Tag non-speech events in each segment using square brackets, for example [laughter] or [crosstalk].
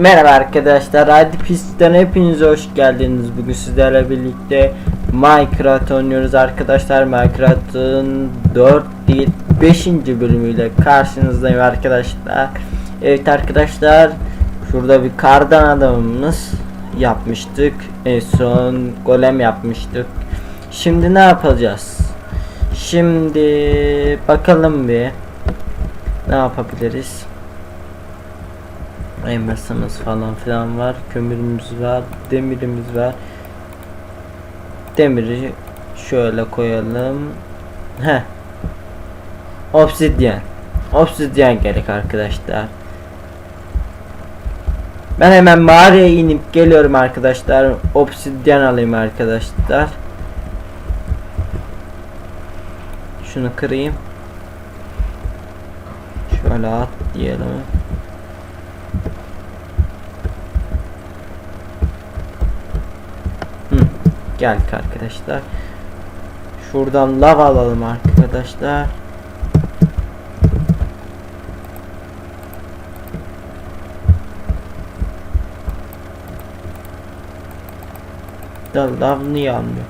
Merhaba arkadaşlar, Hadi Pist'ten hepiniz hoş geldiniz. Bugün sizlerle birlikte Minecraft oynuyoruz arkadaşlar. Minecraft'ın 4 değil 5. bölümüyle karşınızdayım arkadaşlar. Evet arkadaşlar, şurada bir kardan adamımız yapmıştık. En son golem yapmıştık. Şimdi ne yapacağız? Şimdi bakalım bir ne yapabiliriz? Elmasımız falan filan var. Kömürümüz var. Demirimiz var. Demiri şöyle koyalım. He. Obsidyen. Obsidyen gerek arkadaşlar. Ben hemen mağaraya inip geliyorum arkadaşlar. Obsidyen alayım arkadaşlar. Şunu kırayım. Şöyle at diyelim. Hı, geldik arkadaşlar. Şuradan lav alalım arkadaşlar. Da lav niye almıyor?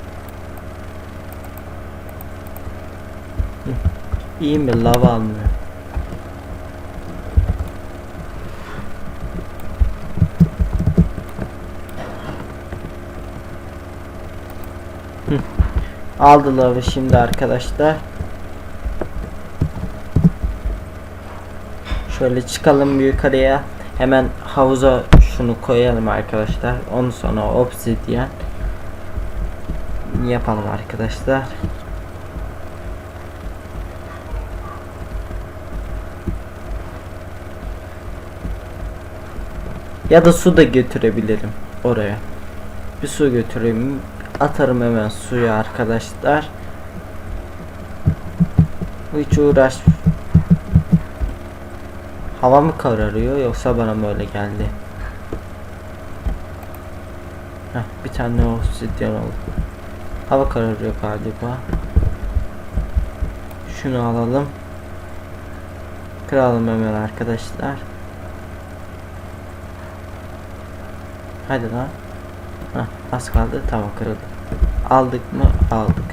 İyi mi lav almıyor? Aldı lavı şimdi arkadaşlar. Şöyle çıkalım yukarıya. Hemen havuza şunu koyalım arkadaşlar. Ondan sonra obsidyen yapalım arkadaşlar. Ya da su da götürebilirim oraya. Bir su götüreyim. Atarım hemen suya arkadaşlar. Hiç uğraş. Hava mı kararıyor yoksa bana mı öyle geldi? Heh, bir tane obsidyen oldu. Hava kararıyor galiba. Şunu alalım. Kıralım hemen arkadaşlar. Hadi lan. Hah, az kaldı tamam kırıldı. Aldık mı? Aldık.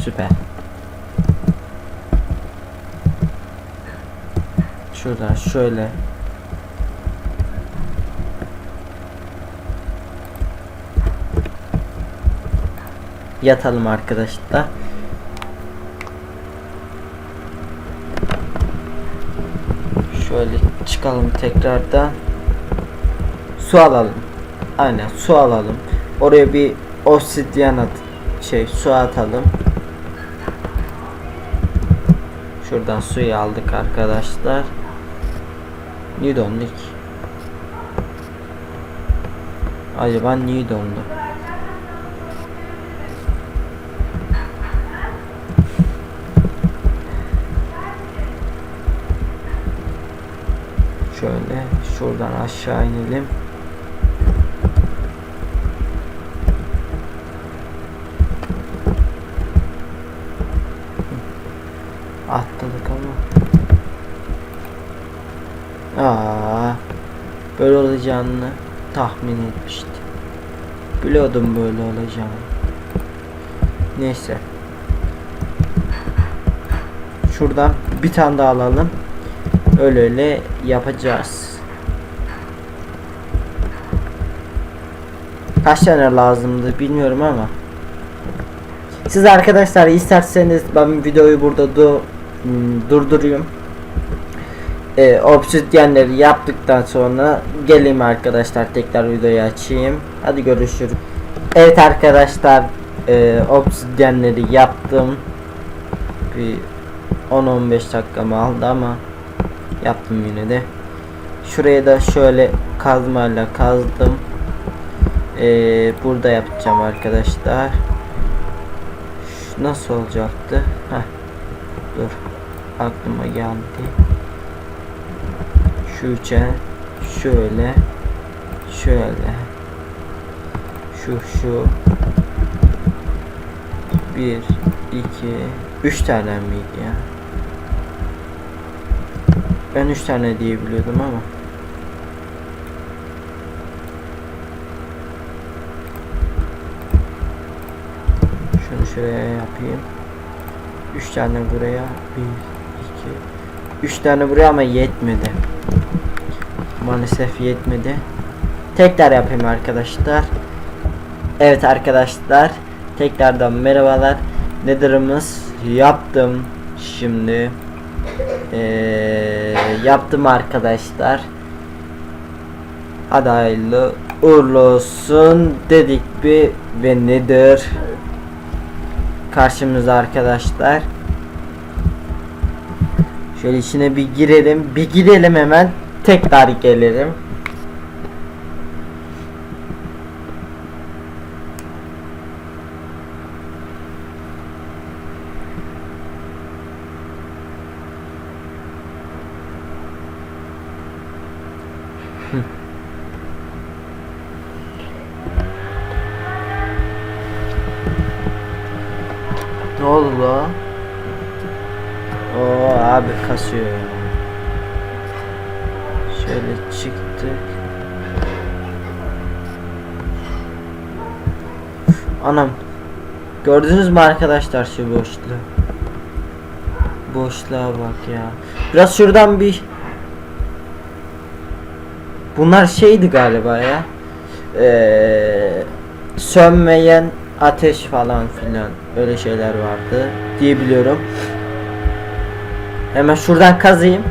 Süper. Şuradan şöyle. Yatalım arkadaşlar. Şöyle çıkalım tekrardan. Su alalım. Aynen su alalım. Oraya bir obsidyen at şey su atalım. Şuradan suyu aldık arkadaşlar. Döndük? Acaba dondu? Şöyle şuradan aşağı inelim. Atladık ama. Aa, böyle olacağını tahmin etmiştim. Biliyordum böyle olacağını. Neyse. Şuradan bir tane daha alalım. Öyle öyle yapacağız. Kaç tane lazımdı bilmiyorum ama. Siz arkadaşlar isterseniz ben videoyu burada du durduruyorum. Ee, obsidyenleri yaptıktan sonra geleyim arkadaşlar tekrar videoyu açayım. Hadi görüşürüz. Evet arkadaşlar e, obsidyenleri yaptım. Bir 10-15 dakikamı aldı ama yaptım yine de. Şuraya da şöyle kazmayla kazdım. Ee, burada yapacağım arkadaşlar. Şu nasıl olacaktı? Heh. Dur. Aklıma geldi şu üçe şöyle şöyle. Şu şu. Bir iki. Üç tane miydi ya? Ben üç tane diye biliyordum ama. Şunu şuraya yapayım. Üç tane buraya bir. 3 tane buraya ama yetmedi. Maalesef yetmedi. Tekrar yapayım arkadaşlar. Evet arkadaşlar. Tekrardan merhabalar. Nether'ımız yaptım. Şimdi ee, yaptım arkadaşlar. Hadi hayırlı uğurlu olsun dedik bir ve nedir karşımızda arkadaşlar. Şöyle içine bir girelim. Bir girelim hemen. Tekrar gelelim. Ne oldu Oo abi kasıyor. Şöyle çıktık. Anam. Gördünüz mü arkadaşlar şu boşluğu? Boşluğa bak ya. Biraz şuradan bir Bunlar şeydi galiba ya. Ee, sönmeyen ateş falan filan öyle şeyler vardı diye biliyorum. Hemen şuradan kazayım.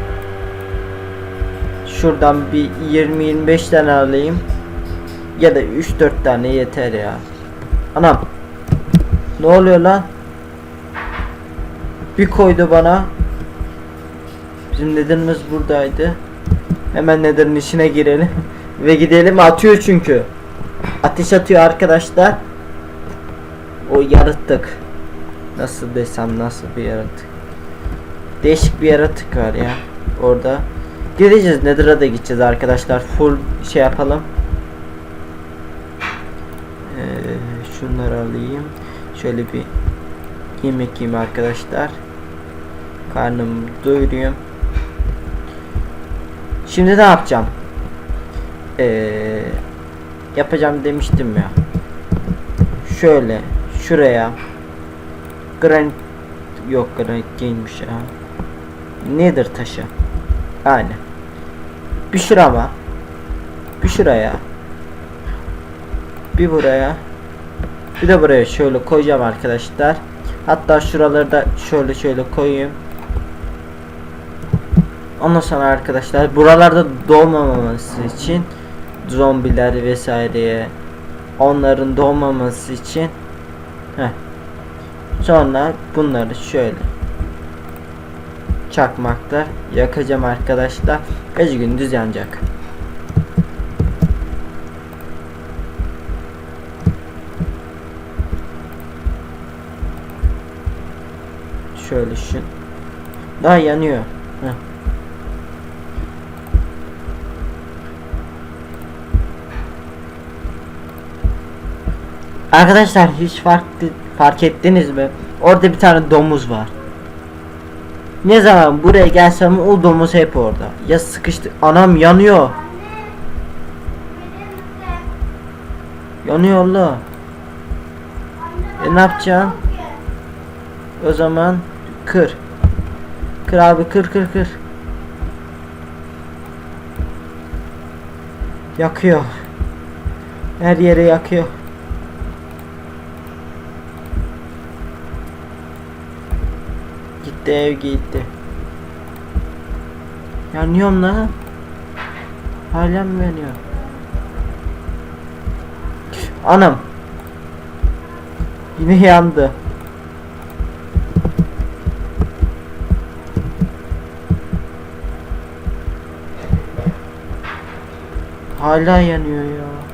Şuradan bir 20-25 tane alayım. Ya da 3-4 tane yeter ya. Anam. Ne oluyor lan? Bir koydu bana. Bizim nedenimiz buradaydı. Hemen nedenin içine girelim. [laughs] Ve gidelim atıyor çünkü. Ateş atıyor arkadaşlar. O yaratık. Nasıl desem nasıl bir yaratık. Değişik bir yaratık var ya. Orada. Gideceğiz Nether'a da gideceğiz arkadaşlar. Full şey yapalım. Ee, şunları alayım. Şöyle bir yemek yiyeyim arkadaşlar. Karnımı doyurayım. Şimdi ne yapacağım? Ee, yapacağım demiştim ya. Şöyle şuraya granit yok granit değilmiş ya. Nedir taşı? Aynen. Bir şurama. Bir şuraya. Bir buraya. Bir de buraya şöyle koyacağım arkadaşlar. Hatta şuraları da şöyle şöyle koyayım. Ondan sonra arkadaşlar buralarda doğmaması için zombiler vesaireye onların doğmaması için heh. sonra bunları şöyle çakmakta yakacağım arkadaşlar gece gündüz yanacak şöyle şu daha yanıyor heh. Arkadaşlar hiç fark, fark ettiniz mi? Orada bir tane domuz var. Ne zaman buraya gelsem o domuz hep orada. Ya sıkıştı. Anam yanıyor. Yanıyor la. E ne yapacağım? O zaman kır. Kır abi kır kır kır. Yakıyor. Her yeri yakıyor. Gitti ev gitti. Yanıyorum lan. Hala mı yanıyor? Anam. Yine yandı. Hala yanıyor ya.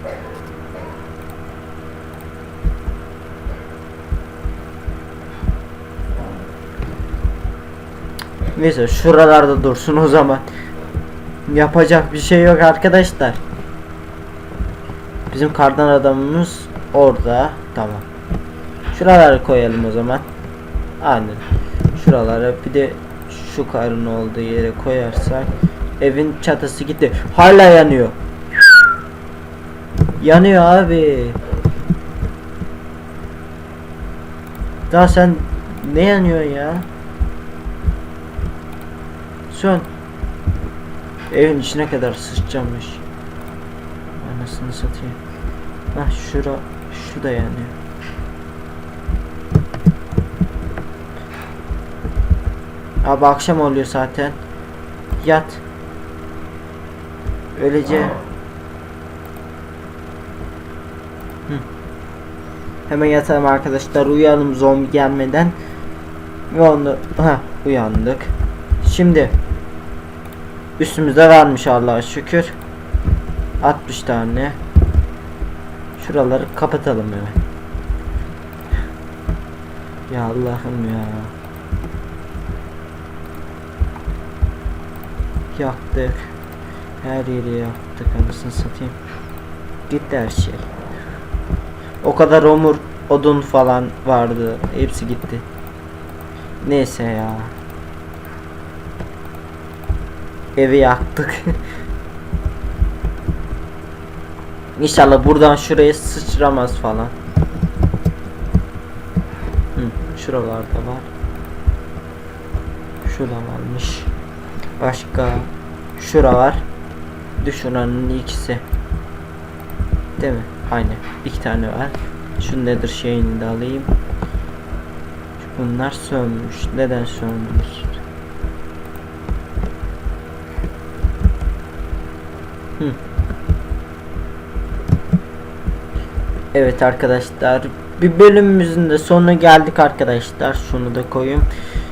Neyse şuralarda dursun o zaman. Yapacak bir şey yok arkadaşlar. Bizim kardan adamımız orada. Tamam. Şuraları koyalım o zaman. Aynen. Şuralara bir de şu karın olduğu yere koyarsak evin çatısı gitti. Hala yanıyor. Yanıyor abi. Daha sen ne yanıyor ya? Sön. Evin içine kadar sıçacakmış. Anasını satayım. Hah şura, şu da yanıyor. Abi akşam oluyor zaten. Yat. Öylece. Hı. Hemen yatalım arkadaşlar. Uyuyalım zombi gelmeden. Ve onu ha uyandık. Şimdi üstümüzde varmış Allah'a şükür. 60 tane. Şuraları kapatalım hemen. Ya Allah'ım ya. Yaktık. Her yeri yaktık anasını satayım. Gitti her şey. O kadar omur odun falan vardı. Hepsi gitti. Neyse ya. Evi yaktık. İnşallah buradan şuraya sıçramaz falan. Hı, şuralarda var. Şurada varmış. Başka şura var. Düşünanın ikisi. Değil mi? Aynen. İki tane var. Şu nedir şeyini de alayım. Bunlar sönmüş. Neden sönmüş? Evet arkadaşlar bir bölümümüzün de sonuna geldik arkadaşlar. Şunu da koyayım.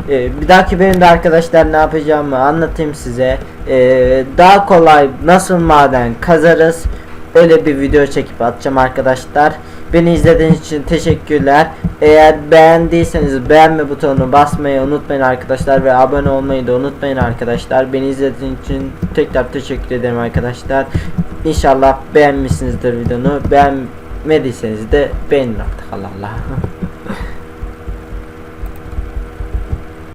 Ee, bir dahaki bölümde arkadaşlar ne yapacağımı anlatayım size. Ee, daha kolay nasıl maden kazarız öyle bir video çekip atacağım arkadaşlar beni izlediğiniz için teşekkürler. Eğer beğendiyseniz beğenme butonunu basmayı unutmayın arkadaşlar ve abone olmayı da unutmayın arkadaşlar. Beni izlediğiniz için tekrar teşekkür ederim arkadaşlar. İnşallah beğenmişsinizdir videonu. Beğenmediyseniz de beğenin artık Allah Allah